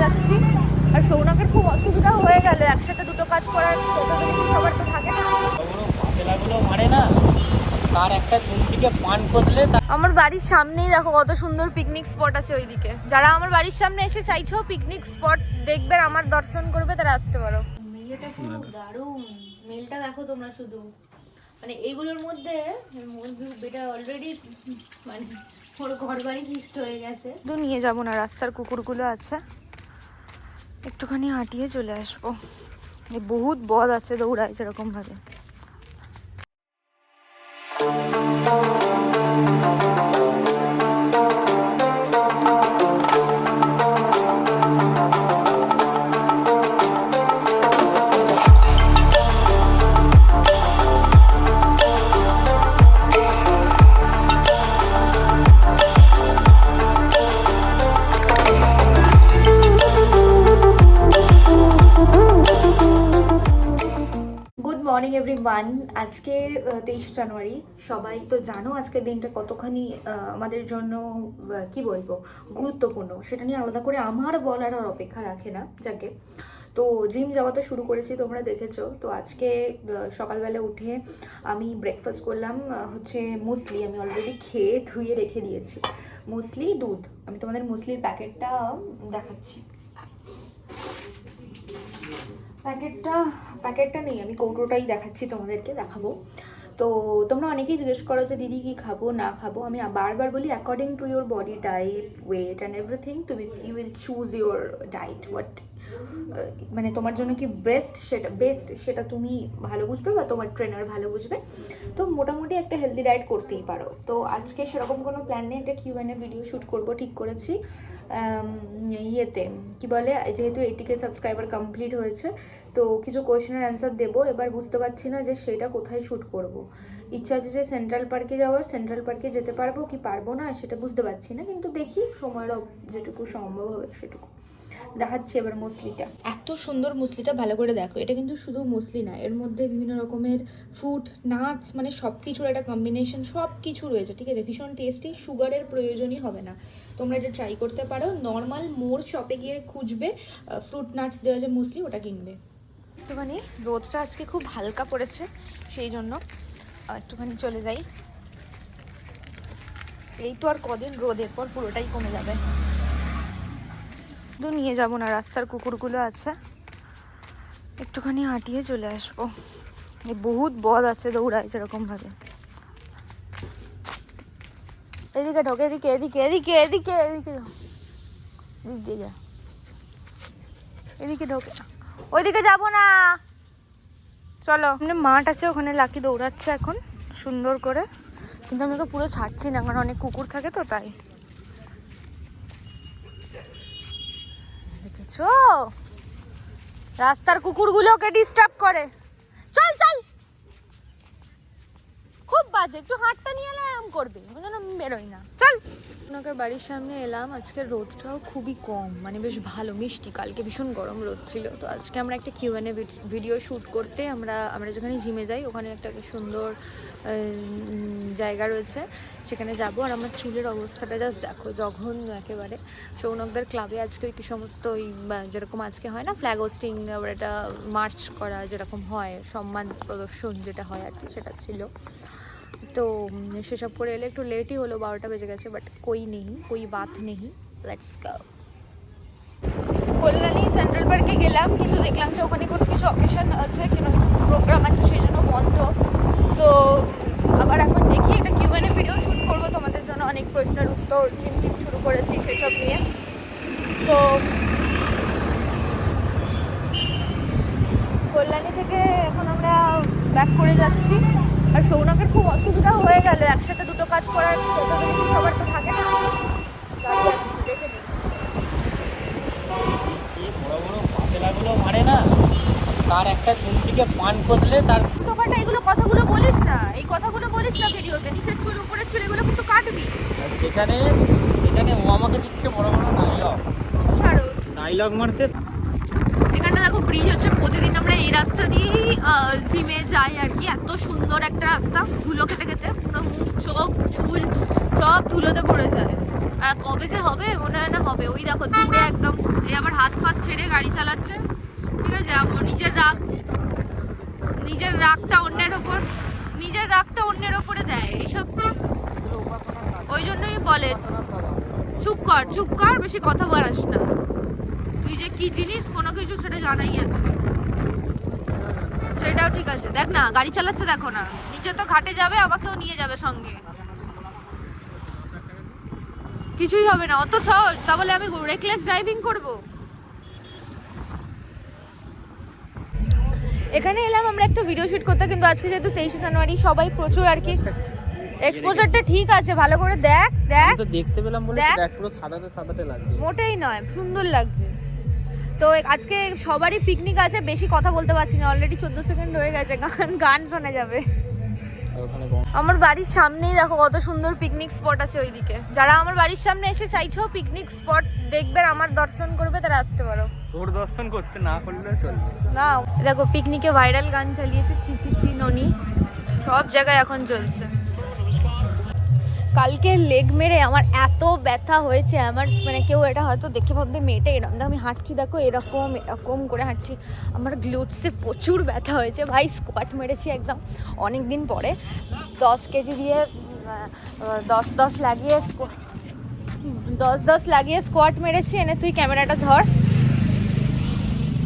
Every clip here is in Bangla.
যাচ্ছি। আর সৌনকের খুব অসুবিধা হয়ে গেল একসাথে দুটো কাজ করার সবার তো থাকে না। মারে না তার একটা পান আমার বাড়ির সামনেই দেখো কত সুন্দর পিকনিক স্পট আছে ওইদিকে। যারা আমার বাড়ির সামনে এসে চাইছো পিকনিক স্পট দেখবে আমার দর্শন করবে তারা আসতে পারো। মেয়েটা পুরো দারুণ। মেলটা দেখো তোমরা শুধু। মানে এইগুলোর মধ্যে এটা অলরেডি মানে ওর ঘর বাড়ি ফিক্সড হয়ে গেছে। তো নিয়ে যাব না রাস্তার কুকুরগুলো আছে। একটুখানি হাঁটিয়ে চলে আসব। বহুত বদ আছে দৌড়ায় সেরকম এভরিওয়ান আজকে তেইশে জানুয়ারি, সবাই তো জানো আজকের দিনটা কতখানি আমাদের জন্য কি বলব, গুরুত্বপূর্ণ। সেটা নিয়ে আলাদা করে আমার বলার আর অপেক্ষা রাখে না, যাকে। তো জিম যাওয়া তো শুরু করেছি, তোমরা দেখেছ। তো আজকে সকালবেলা উঠে আমি ব্রেকফাস্ট করলাম হচ্ছে মুসলি। আমি অলরেডি খেয়ে ধুয়ে রেখে দিয়েছি। মুসলি দুধ। আমি তোমাদের মুসলির প্যাকেটটা দেখাচ্ছি। প্যাকেটটা প্যাকেটটা নেই, আমি কৌটোটাই দেখাচ্ছি তোমাদেরকে, দেখাবো। তো তোমরা অনেকেই জিজ্ঞেস করো যে, দিদি, কি খাব, না খাব? আমি বারবার বলি according to your body type weight and everything তুমি you will choose your diet what মানে তোমার জন্য কি বেস্ট সেটা বেস্ট সেটা তুমি ভালো বুঝবে বা তোমার ট্রেনার ভালো বুঝবে? তো মোটামুটি একটা হেলদি ডায়েট করতেই পারো। তো আজকে সেরকম কোনো প্ল্যান নেই, একটা কিউএনএ ভিডিও শ্যুট করব, ঠিক করেছি। ইয়েতে, কি বলে, যেহেতু এইটিকে সাবস্ক্রাইবার কমপ্লিট হয়েছে, তো কিছু কোয়েশনের অ্যান্সার দেবো। এবার বুঝতে পারছি না যে সেটা কোথায় শ্যুট করব। ইচ্ছা আছে যে সেন্ট্রাল পার্কে যাওয়ার সেন্ট্রাল পার্কে যেতে পারব কি পারব না, সেটা বুঝতে পারছি না, কিন্তু দেখি সময়ের যেটুকু সম্ভব হবে সেটুকু। দেখাচ্ছি এবার মুসলিটা। এত সুন্দর মুসলিটা, ভালো করে দেখো। এটা কিন্তু শুধু মুসলি না, এর মধ্যে বিভিন্ন রকমের ফ্রুট নাটস মানে সব কিছুর একটা কম্বিনেশন সব কিছু রয়েছে, ঠিক আছে? ভীষণ টেস্টি সুগারের প্রয়োজনই হবে না। তোমরা এটা ট্রাই করতে পারো। নর্মাল মোর শপে গিয়ে খুঁজবে ফ্রুট নাটস দেওয়া যে মুসলি ওটা কিনবে। একটুখানি রোদটা আজকে খুব হালকা পড়েছে, সেই জন্য একটুখানি চলে যাই। এই তো আর কদিন রোদ, এরপর পুরোটাই কমে যাবে। তো নিয়ে যাব না, রাস্তার কুকুরগুলো আছে। একটুখানি হাঁটিয়ে চলে আসব। বহুত বদ আছে দৌড়ায় সেরকম ভাবে এদিকে ঢোকে এদিকে এদিকে এদিকে এদিকে এদিকে। দিয়ে যা। এদিকে ঢোকে। ওইদিকে যাব না। চলো। মানে মাঠ আছে ওখানে লাকি দৌড়াচ্ছে এখন সুন্দর করে। কিন্তু আমি ওকে পুরো ছাড়ছি না কারণ অনেক কুকুর থাকে তো তাই। দেখেছ? রাস্তার কুকুরগুলোকে ডিস্টার্ব করে। চল। খুব একটু হাতটা নিয়ে এলে এরম করবে ওই জন্য বেরোই না। চল। ওনাকার বাড়ির সামনে এলাম, আজকে রোদটাও খুবই কম মানে বেশ ভালো, মিষ্টি, কালকে ভীষণ গরম রোদ ছিল, তো আজকে আমরা একটা কিউএনএ ভিডিও শ্যুট করতে আমরা আমরা যেখানে জিমে যাই, ওখানে একটা সুন্দর জায়গা রয়েছে, সেখানে যাব, আর আমার চুলের অবস্থাটা জাস্ট দেখো, জঘন্য একেবারে। সৌনকদের ক্লাবে আজকে ওই সমস্ত ওই যেরকম আজকে হয় না ফ্ল্যাগ হোস্টিং আবার একটা মার্চ করা যেরকম হয়, সম্মান প্রদর্শন যেটা হয় আর কি, সেটা ছিল। তো সেসব করে এলে একটু লেটই হলো, বারোটা বেজে গেছে বাট কই নেই, কই বাত নেই। লেটস গো কল্যাণী সেন্ট্রাল পার্কে গেলাম, কিন্তু দেখলাম যে ওখানে কোনো কিছু অকেশন আছে কোনো প্রোগ্রাম আছে, সেই জন্য বন্ধ। তো, আবার এখন দেখি একটা কিউএনএ ভিডিও শ্যুট করব, তোমাদের জন্য অনেক প্রশ্নের উত্তর টিম শুরু করেছি সেসব নিয়ে। তো, কল্যাণী থেকে এখন আমরা ব্যাক করে যাচ্ছি। আর সৌনকের খুব অসুবিধা হয়ে গেল একসাথে দুটো কাজ করার ততদিনে সবার তো থাকে না? গাড়ি আসছে দেখে নিই। যে বড় বড় পাতলাগুলো মারে না? তার একটা চুল থেকে পান খসলে তার দোকানটা এগুলো কথাগুলো বলিস না। এই কথাগুলো বলিস না ভিডিওতে নিচের চুল উপরের চুল এগুলো কিন্তু কাটবি। সেখানে সেখানে ও আমাকে দিচ্ছে বড় বড় নাইলক নাইলক মারতে এখানটা দেখো ব্রিজ হচ্ছে, প্রতিদিন আমরা এই রাস্তা দিয়েই জিমে যাই আর কি। এত সুন্দর একটা রাস্তা, ধুলো খেতে খেতে পুরো মুখ, চোখ, চুল সব ধুলোতে পড়ে যায়। আর কবে যে হবে, মনে হয় না হবে। ওই দেখো দূরে একদম এই আবার হাত ফাত ছেড়ে গাড়ি চালাচ্ছে। ঠিক আছে নিজের রাগ, নিজের রাগটা অন্যের ওপর, নিজের রাগটা অন্যের ওপরে দেয়। এইসব ওই জন্যই বলে, চুপ কর চুপ কর, বেশি কথা বলাস না। তুই যে কি জিনিস কোনো কিছু সেটা জানাই আছে। সেটাও ঠিক আছে। দেখ না গাড়ি চালাচ্ছে দেখো না। নিজে তো ঘাটে যাবে আমাকেও নিয়ে যাবে সঙ্গে। কিছুই হবে না অত সহজ। তাহলে আমি রেকলেস ড্রাইভিং করব? এখানে এলাম আমরা একটা ভিডিও শুট করতে কিন্তু আজকে যেহেতু তেইশে জানুয়ারি সবাই প্রচুর আর কি এক্সপোজারটা ঠিক আছে ভালো করে দেখ দেখ। তো দেখতে পেলাম বলে দেখ। দেখ পুরো সাদাতে সাদাতে লাগছে। মোটেই নয় সুন্দর লাগছে। তো আজকে সবারই পিকনিক আছে বেশি কথা বলতে পারছি না অলরেডি চোদ্দ সেকেন্ড হয়ে গেছে গান গান শোনা যাবে। আমার বাড়ির সামনেই দেখো কত সুন্দর পিকনিক স্পট আছে ওইদিকে। যারা আমার বাড়ির সামনে এসে চাইছো পিকনিক স্পট দেখবে আমার দর্শন করবে তারা আসতে পারো। তোর দর্শন করতে না করলে চলবে। না দেখো পিকনিকে ভাইরাল গান চালিয়েছে ছি ছি ছি ননি। সব জায়গায় এখন চলছে। কালকে লেগ মেরে আমার এত ব্যথা হয়েছে আমার মানে কেউ এটা হয়তো দেখে ভাববে মেয়েটা এরকম আমি হাঁটছি দেখো এরকম এরকম করে হাঁটছি। আমার গ্লুটসে প্রচুর ব্যথা হয়েছে ভাই স্কোয়াট মেরেছি একদম অনেক দিন পরে। দশ কেজি দিয়ে দশ দশ লাগিয়ে দশ দশ লাগিয়ে স্কোয়াট মেরেছি এনে তুই ক্যামেরাটা ধর।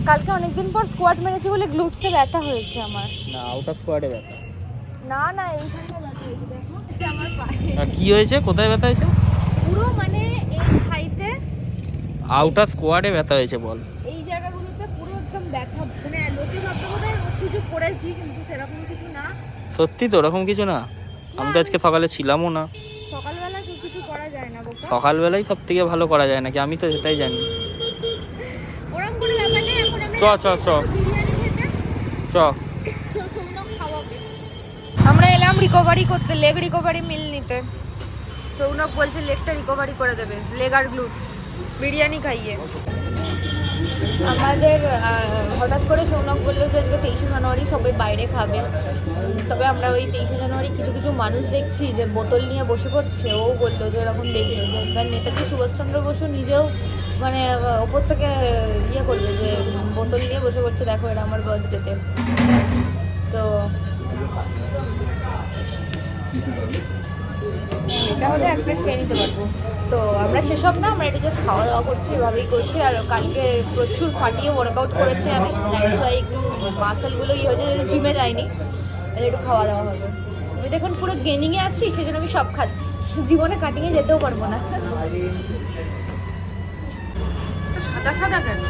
কালকে অনেকদিন পর স্কোয়াট মেরেছি বলে গ্লুটসে ব্যথা হয়েছে আমার। না অফ স্কোয়াডে ব্যথা। না না এইখানটা ব্যথা হচ্ছে আমার পায়ে। কি হয়েছে? কোথায় ব্যথা হয়েছে? পুরো মানে এই হাইতে আউট অফ স্কোয়াডে ব্যথা হয়েছে বল। এই জায়গাগুলোতে পুরো একদম ব্যথা। মানে লোকে ভাবতে কিছু করেছি কিন্তু সেরকম কিছু না। সত্যি তো ওরকম কিছু না? আমি তো আজকে সকালে ছিলামও না। সকালবেলা কিছু করা যায় না বোকা। সকালবেলাই সব থেকে ভালো করা যায় নাকি? আমি তো সেটাই জানি। ওরকম ব্যাপার নেই এখন চ, চ, চ। চ। রিকভারি করতে লেগ রিকভারি মিল নিতে। সৌনক বলছে লেগটা রিকভারি করে দেবে লেগ আর গ্লুট বিরিয়ানি খাইয়ে। আমাদের হঠাৎ করে সৌনক বলল যে আজকে তেইশে জানুয়ারি সবাই বাইরে খাবে। তবে আমরা ওই তেইশে জানুয়ারি কিছু কিছু মানুষ দেখছি যে বোতল নিয়ে বসে পড়ছে। ও বলল যে ওরকম দেখে তার নেতাজি সুভাষচন্দ্র বসু নিজেও মানে ওপর থেকে ইয়ে করবে যে বোতল নিয়ে বসে পড়ছে। দেখো এটা আমার বার্থডেতে এটা হলে এক প্লেট খেয়ে নিতে পারব। তো আমরা সেসব না, আমরা এটা জাস্ট খাওয়া দাওয়া করছি, এভাবেই করছি, আর কালকে প্রচুর ফাটিয়ে ওয়ার্কআউট করেছি আমি। একটু মাসেলগুলো ইয়ে হয়েছে জিমে যাইনি। একটু খাওয়া দাওয়া হবে। আমি দেখুন পুরো গেনিংয়ে আছি সেই জন্য আমি সব খাচ্ছি। জীবনে কাটিংয়ে যেতেও পারব না। সাদা সাদা কেন?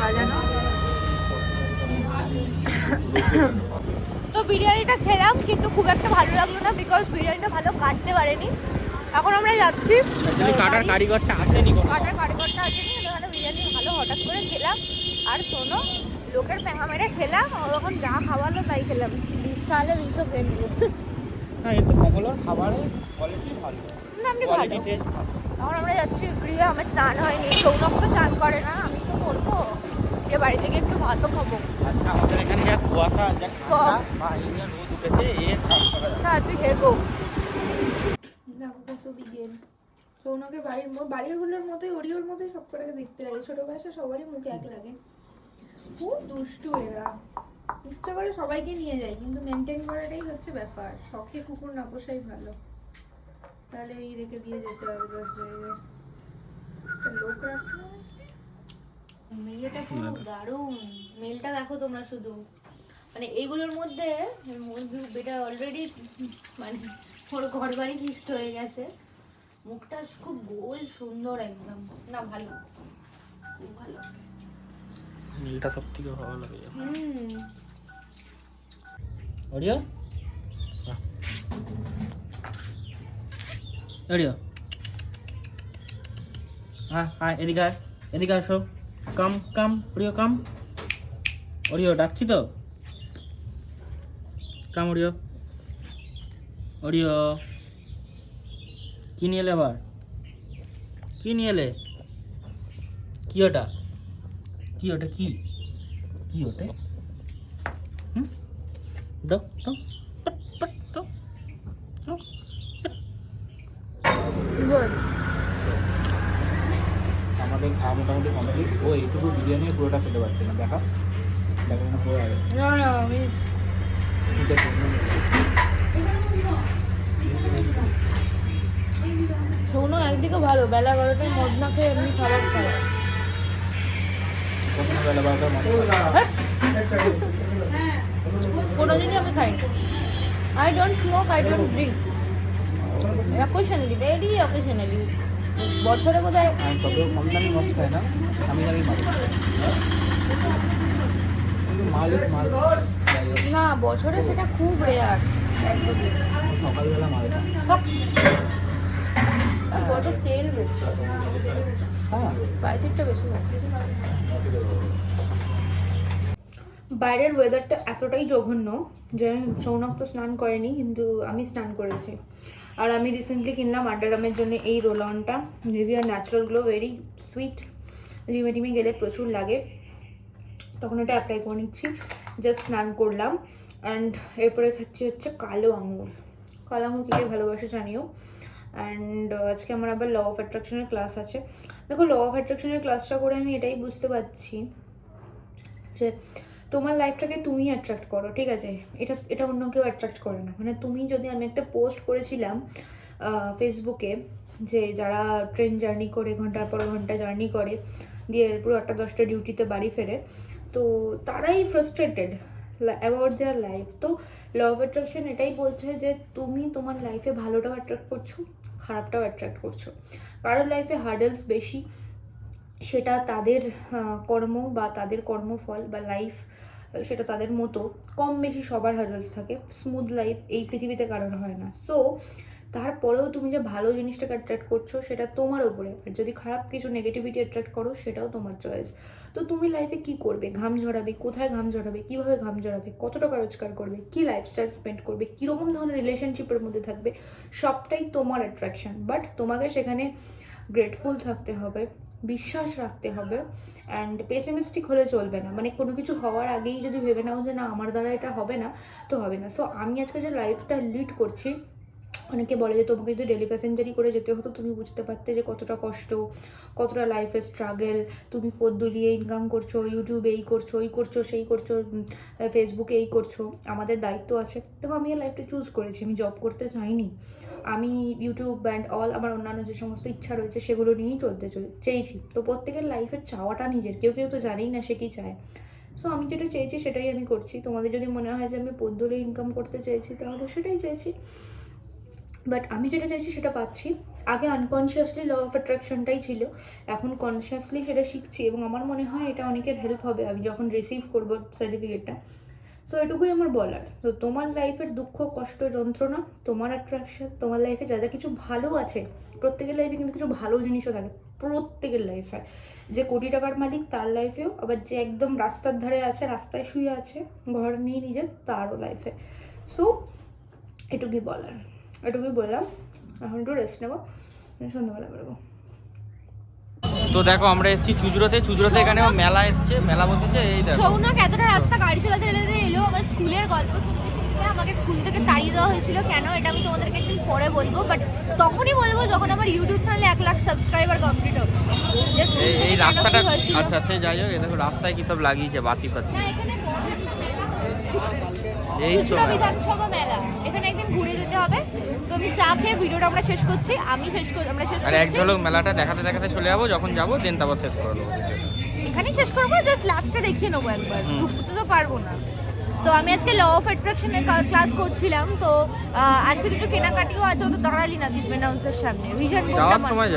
বাজানো। বিরিয়ানিটা খেলাম কিন্তু খুব একটা ভালো লাগল না বিকজ বিরিয়ানিটা ভালো কাটতে পারেনি। এখন আমরা যাচ্ছি। যদি কাটার কারিগরটা আসেনি। কাটার কারিগরটা আছে নি ওখানে বিরিয়ানি ভালো হঠাৎ করে খেলাম। আর শোনো লোকের পেঁঙা মেরে খেলাম ও যখন যা খাওয়ালো তাই খেলাম। বিষ খাওয়ালে বিষও খেয়ে নেব। হ্যাঁ এতে মোগলোর খাবারের কোয়ালিটি ভালো। না আপনি ভালো। কোয়ালিটি টেস্ট ভালো। এখন আমরা যাচ্ছি গৃহে আমার স্নান হয়নি। সৌনক তো স্নান করে না আমি তো করব। যে বাড়ি থেকে একটু ভাতও খাব। আচ্ছা আমাদের এখানে কুয়াশা যা ঠান্ডা সব। বা এই যা রোদ উঠেছে এ চাষ করা যাবে হ্যাঁ তুই হেগো কত বিকেল। সৌনকের বাড়ির মো- বাড়িরগুলোর মতোই ওরিওর মতোই সব কটাকে দেখতে লাগে। ছোট বয়সে সবারই মুখে এক লাগে। খুব দুষ্টু এরা। ইচ্ছা করে সবাইকে নিয়ে যায় কিন্তু মেনটেন করাটাই হচ্ছে ব্যাপার। শখে কুকুর না পোষাই ভালো। তাহলে এই রেখে দিয়ে যেতে হবে দশ জায়গায় লোক রাখলে মেয়েটা পুরো দারুণ। মেলটা দেখো তোমরা শুধু। মানে এইগুলোর মধ্যে এটা অলরেডি মানে ওর ঘর বাড়ি ফিক্সড হয়ে গেছে। মুখটা খুব গোল সুন্দর একদম। না ভালো। খুব ভালো। মিলটা সব থেকে ভালো লাগে। হুম। অডিও অডিও হ্যাঁ হ্যাঁ এদিকে এদিকে আসো। কাম কাম অডিও কাম। অডিও ডাকছি তো? কাম অডিও। অডিও। কী নিয়ে এলে আবার? কী নিয়ে এলে? কী ওটা? কী ওটা কী? কী ওটা? হুম? দাও দাও। আমাদের খাওয়া মোটামুটি কমপ্লিট ও এইটুকু বিরিয়ানি পুরোটা খেতে পারছে না। দেখা দেখা পুরো আগে। শোনো একদিকে ভালো বেলা এগারোটায় মদ না খেয়ে এমনি খাবার বারোটার মতো কোনো দিনই আমি খাই। I don't smoke I don't drink occasionally very occasionally বছরে বোধ হয় আমি কম দামি মদ খাই না আমি দামি মাল মাল না বছরে সেটা খুব রেয়ার সকালবেলা বড় তেল বেশি। হ্যাঁ। স্পাইসিটা বেশি বাইরের ওয়েদারটা এতটাই জঘন্য যে সৌনক তো স্নান করেনি কিন্তু আমি স্নান করেছি। আর আমি রিসেন্টলি কিনলাম আন্ডারামের জন্য এই রোল অনটা নিভিয়ার ন্যাচারাল গ্লো ভেরি সুইট জিমে টিমে গেলে প্রচুর লাগে। তখন এটা অ্যাপ্লাই করে নিচ্ছি। জাস্ট স্নান করলাম অ্যান্ড এরপরে খাচ্ছি হচ্ছে কালো আঙুর। কালো আঙুর কী ভালোবাসে জানিও। অ্যান্ড আজকে আমার আবার ল অফ অ্যাট্রাকশনের ক্লাস আছে। দেখো ল অফ অ্যাট্রাকশনের ক্লাসটা করে আমি এটাই বুঝতে পারছি যে তোমার লাইফটাকে তুমি অ্যাট্রাক্ট করো, ঠিক আছে? এটা এটা অন্য কেউ অ্যাট্রাক্ট করে না। মানে তুমি যদি আমি একটা পোস্ট করেছিলাম ফেসবুকে যে যারা ট্রেন জার্নি করে, ঘণ্টার পর ঘণ্টা জার্নি করে, দিয়ে পুরো আটটা দশটা ডিউটিতে বাড়ি ফেরে তো তারাই ফ্রাস্ট্রেটেড অ্যাবাউট দেয়ার লাইফ তো ল অফ অ্যাট্রাকশন এটাই বলছে যে তুমি তোমার লাইফে ভালোটাও অ্যাট্রাক্ট করছ, খারাপটাও অ্যাট্রাক্ট করছ। কারোর লাইফে হার্ডেলস বেশি, সেটা তাদের কর্ম বা তাদের কর্মফল বা লাইফ সেটা তাদের মতো কম বেশি সবার হার্ডেলস থাকে। স্মুথ লাইফ এই পৃথিবীতে কারোর হয় না। সো তারপরেও তুমি যে ভালো জিনিসটাকে অ্যাট্রাক্ট করছ সেটা তোমার ওপরে। আর যদি খারাপ কিছু নেগেটিভিটি অ্যাট্রাক্ট করো, সেটাও তোমার চয়েস তো তুমি লাইফে কি করবে? ঘাম ঝরাবে, কোথায় ঘাম ঝরাবে, কীভাবে ঘাম ঝরাবে কত টাকা রোজগার করবে, কি লাইফস্টাইল স্পেন্ড করবে, কীরকম ধরনের রিলেশনশিপের মধ্যে থাকবে, সবটাই তোমার অ্যাট্রাকশন বাট তোমাকে সেখানে গ্রেটফুল থাকতে হবে, বিশ্বাস রাখতে হবে অ্যান্ড পেসিমিস্টিক হলে চলবে না। মানে কোনো কিছু হওয়ার আগেই যদি ভেবে নাও যে না, আমার দ্বারা এটা হবে না, তো হবে না। সো আমি আজকে যে লাইফটা লিড করছি অনেকে বলে যে, তোমাকে যদি ডেলি প্যাসেঞ্জারি করে যেতে হতো, তুমি বুঝতে পারতে যে কতটা কষ্ট, কতটা লাইফে স্ট্রাগল তুমি দুলিয়ে ইনকাম করছ ইউটিউবে এই করছ এই করছ, সেই করছ ফেসবুকে এই করছ। আমাদের দায়িত্ব আছে। দেখো, আমি এই লাইফটা চুজ করেছি, আমি জব করতে চাইনি। আমি ইউটিউব ব্যান্ড অল আমার অন্যান্য যে সমস্ত ইচ্ছা রয়েছে, সেগুলো নিয়েই চলতে চলে, চেয়েছি। তো প্রত্যেকের লাইফের চাওয়াটা নিজের, কেউ কেউ তো জানেই না সে কী চায়। সো আমি যেটা চেয়েছি সেটাই আমি করছি। তোমাদের যদি মনে হয় যে, আমি পদ্মলে ইনকাম করতে চেয়েছি, তাহলে সেটাই চেয়েছি। বাট আমি যেটা চাইছি সেটা পাচ্ছি। আগে আনকনসিয়াসলি ল অফ অ্যাট্রাকশনটাই ছিল। এখন কনসিয়াসলি সেটা শিখছি এবং আমার মনে হয় এটা অনেকের হেল্প হবে আমি যখন রিসিভ করব সার্টিফিকেটটা সো এটুকুই আমার বলার। তো তোমার লাইফের দুঃখ, কষ্ট, যন্ত্রণা, তোমার অ্যাট্রাকশন তোমার লাইফে যা যা কিছু ভালো আছে, প্রত্যেকের লাইফে কিন্তু কিছু ভালো জিনিসও থাকে। প্রত্যেকের লাইফে যে কোটি টাকার মালিক তার লাইফেও আবার যে একদম রাস্তার ধারে আছে, রাস্তায় শুয়ে আছে, ঘর নিয়ে নিজের, তারও লাইফে সো এটুকুই বলার। এটুকুই বললাম। এখন একটু রেস্ট নেব সন্ধ্যাবেলা বেরোবো তো দেখো আমরা এসেছি চুজরোতে চুজরোতে এখানে মেলা এসছে মেলা বসেছে এই দেখো। সৌনক এতটা রাস্তা গাড়ি চালাতে চালাতে এলো আমার স্কুলের গল্প। শুনতে শুনতে আমাকে স্কুল থেকে তাড়িয়ে দেওয়া হয়েছিল। কেন এটা আমি তোমাদেরকে একদিন পরে বলব বাট তখনই বলব যখন আমার ইউটিউব চ্যানেলে এক লাখ সাবস্ক্রাইবার কমপ্লিট হবে। এই রাস্তাটা আচ্ছা সে যাই হোক এই দেখো রাস্তায় কি সব লাগিয়েছে বাতি ফাতি। না এখানে এই খুচরা বিধানসভা মেলা। এখানে একদিন ঘুরে যেতে হবে। তো আমি চা খেয়ে ভিডিওটা আমরা শেষ করছি। আমি শেষ আমরা শেষ আর এক ঝলক মেলাটা দেখাতে দেখাতে চলে যাব যখন যাব দেন তারপর শেষ করে দেবো। এখানেই শেষ করব জাস্ট লাস্টে দেখিয়ে নেব একবার। ঢুকতে তো পারব না। তো আমি আজকে ল অফ অ্যাট্রাকশনের ক্লাস করছিলাম। তো আজকে দুটো কেনাকাটিও আছে ও তো দাঁড়ালি না দিবেন হাউসের সামনে। ভিশন বোর্ডটা সময়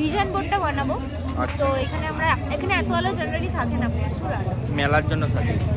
ভিশন বোর্ডটা বানাবো। আচ্ছা। তো এখানে আমরা এখানে এত আলো জেনারেলি থাকে না প্রচুর মেলার জন্য সাজিয়েছে